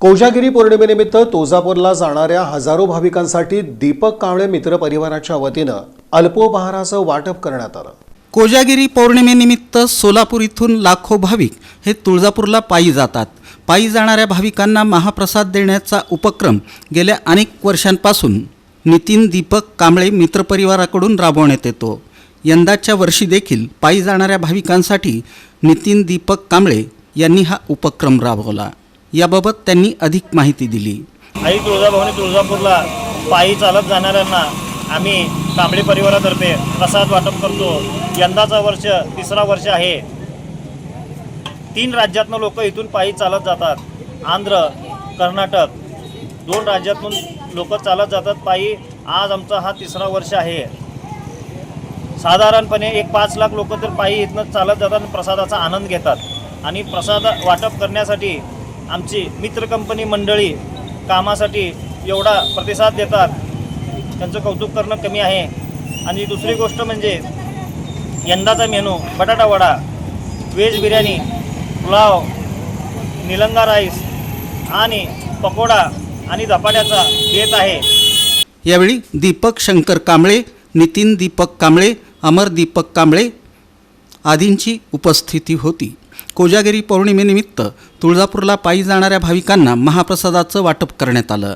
कोजागिरी पौर्णिमेनिमित्त तुळजापूरला जाणाऱ्या हजारो भाविकांसाठी दीपक कांबळे मित्र परिवाराच्या वतीनं अल्पोपहाराचं वाटप करण्यात आलं. कोजागिरी पौर्णिमेनिमित्त सोलापूर इथून लाखो भाविक हे तुळजापूरला पायी जातात. पायी जाणाऱ्या भाविकांना महाप्रसाद देण्याचा उपक्रम गेल्या अनेक वर्षांपासून नितीन दीपक कांबळे मित्रपरिवाराकडून राबवण्यात येतो. यंदाच्या वर्षी देखील पायी जाणाऱ्या भाविकांसाठी नितीन दीपक कांबळे यांनी हा उपक्रम राबवला. याबाबत त्यांनी अधिक माहिती दिली. आई तुळजाभवानी तुळजापूरला पायी चालत जाणाऱ्यांना आम्ही कांबळे परिवारातर्फे प्रसाद वाटप करतो. यंदाचा वर्ष तिसरा वर्ष आहे. तीन राज्यातनं लोक इथून पायी चालत जातात. आंध्र कर्नाटक दोन राज्यातून लोक चालत जातात पायी. आज आमचा हा तिसरा वर्ष आहे. साधारणपणे एक पाच लाख लोक तर पायी इथनं चालत जातात आणि प्रसादाचा आनंद घेतात. आणि प्रसाद वाटप करण्यासाठी आमची मित्र कंपनी मंडळी कामासाठी एवढा प्रतिसाद देतात. त्यांचं कौतुक करणं कमी आहे. आणि दुसरी गोष्ट म्हणजे यंदाचा menu batata vada veg biryani pulao Nilanga rice आणि पकोडा आणि धपाट्याचा येत आहे. यावेळी दीपक शंकर कांबळे नितीन दीपक कांबळे अमर दीपक कांबळे आदींची उपस्थिती होती. कोजागिरी पौर्णिमेनिमित्त तुळजापूरला पायी जाणाऱ्या भाविकांना महाप्रसादाचं वाटप करण्यात आलं.